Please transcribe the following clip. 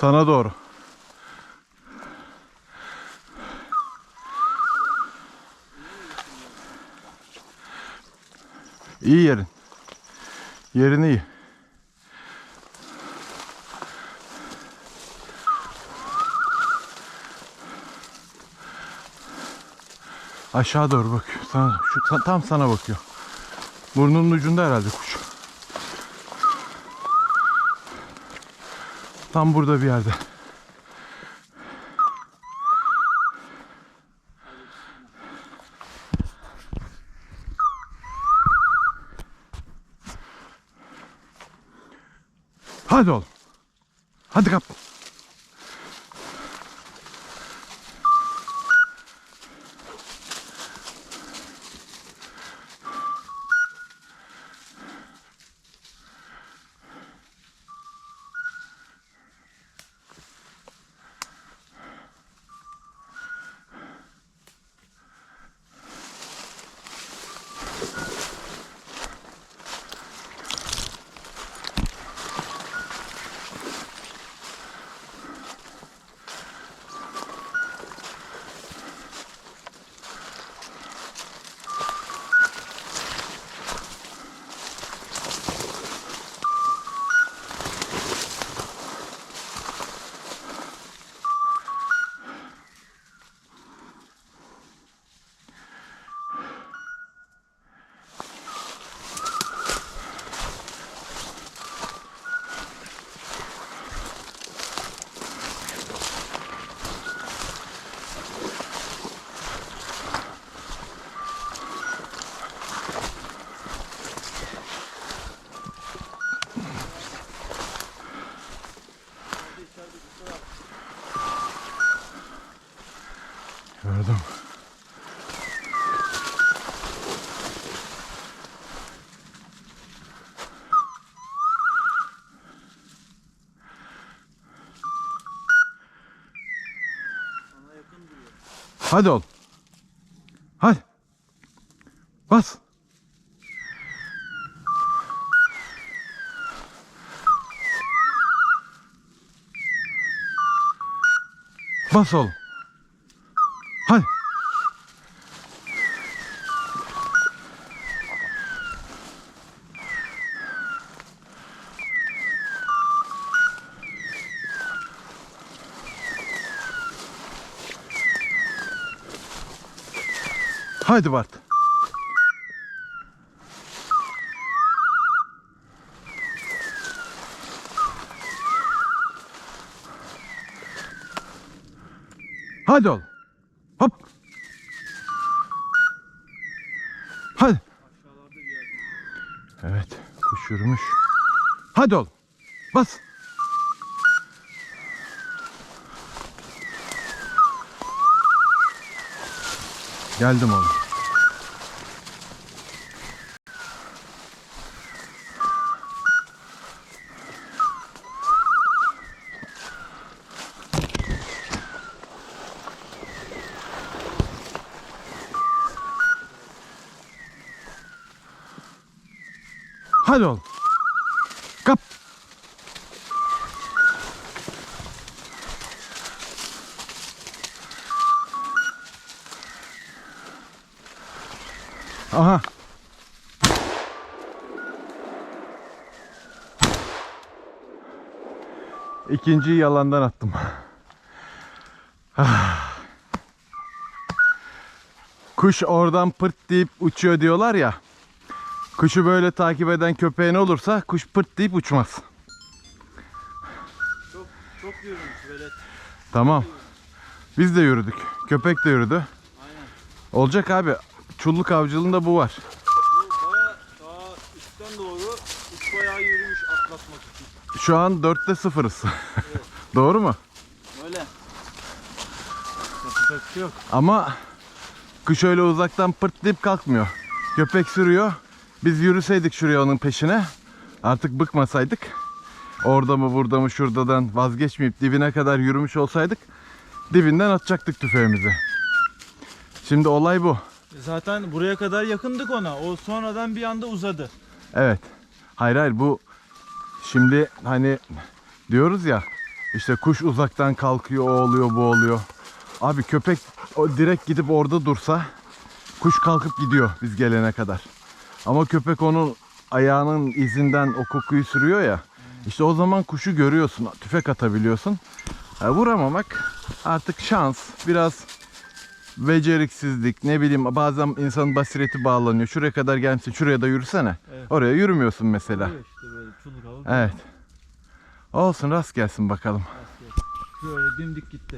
Sana doğru. İyi yerin. Yerin iyi. Aşağı doğru bakıyor. Sana, şu, tam sana bakıyor. Burnunun ucunda herhalde kuş. Tam burada bir yerde. Hadi oğlum. Hadi kap. Gördüm. Sana yakın duruyor. Hadi oğlum. Hadi. Bas. Bas oğlum. Hadi. Haydi Bart. Hadi oğlum. Hadi. Evet, kuş yürümüş. Hadi oğlum. Bas. Geldim oğlum. Hadi oğlum. Kap. Aha. İkinciyi yalandan attım. Ah. Kuş oradan pırt deyip uçuyor diyorlar ya. Kuşu böyle takip eden köpeğin olursa kuş pırt deyip uçmaz. Çok çok yürümüş velet. Tamam. Biz de yürüdük. Köpek de yürüdü. Aynen. Olacak abi. Çulluk avcılığında bu var. Bu baya daha üstten doğru uç bayağı yürümüş atlatmak için. Şu an dörtte sıfırız. Doğru mu? Öyle. Yapacak yok. Ama kuş öyle uzaktan pırt deyip kalkmıyor. Köpek sürüyor. Biz yürüseydik şuraya onun peşine. Artık bıkmasaydık. Orada mı burada mı şuradadan vazgeçmeyip dibine kadar yürümüş olsaydık dibinden atacaktık tüfeğimizi. Şimdi olay bu. Zaten buraya kadar yakındık ona. O sonradan bir anda uzadı. Evet. Hayır hayır bu şimdi hani diyoruz ya İşte kuş uzaktan kalkıyor, o oluyor, bu oluyor. Abi köpek o direkt gidip orada dursa kuş kalkıp gidiyor biz gelene kadar. Ama köpek onun ayağının izinden o kokuyu sürüyor ya. İşte o zaman kuşu görüyorsun, tüfek atabiliyorsun. Ha, vuramamak artık şans, biraz beceriksizlik, ne bileyim bazen insanın basireti bağlanıyor. Şuraya kadar gelmişsin, şuraya da yürüsene. Evet. Oraya yürümüyorsun mesela. Böyle işte böyle çuluk alıp Evet. Olsun rast gelsin bakalım. Böyle dimdik gitti.